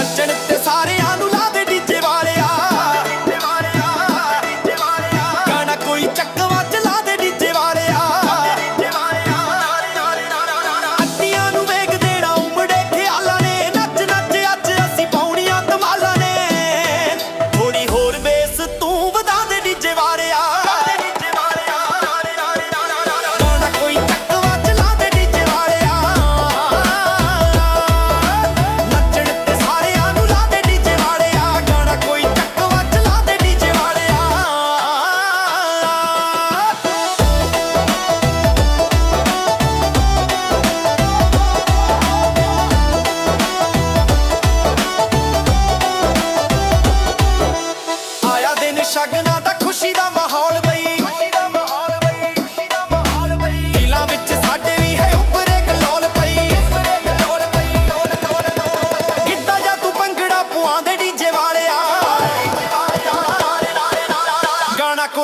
ਨੱਚਣ ਤੇ ਸਾਰਿਆਂ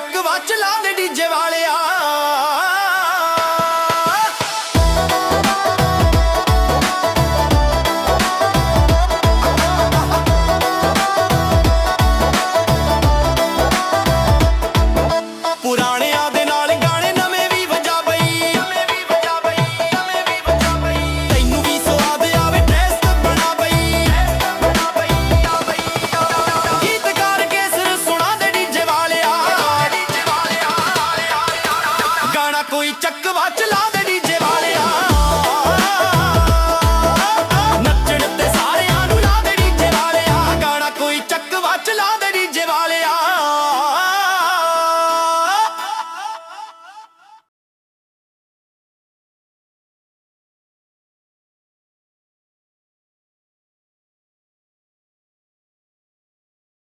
ਚੱਕ ਵਾ ਚਲਾ ਦੇ ਡੀਜੇ ਵਾਲਿਆ। ਚੱਕ ਵਾਚ ਲਾ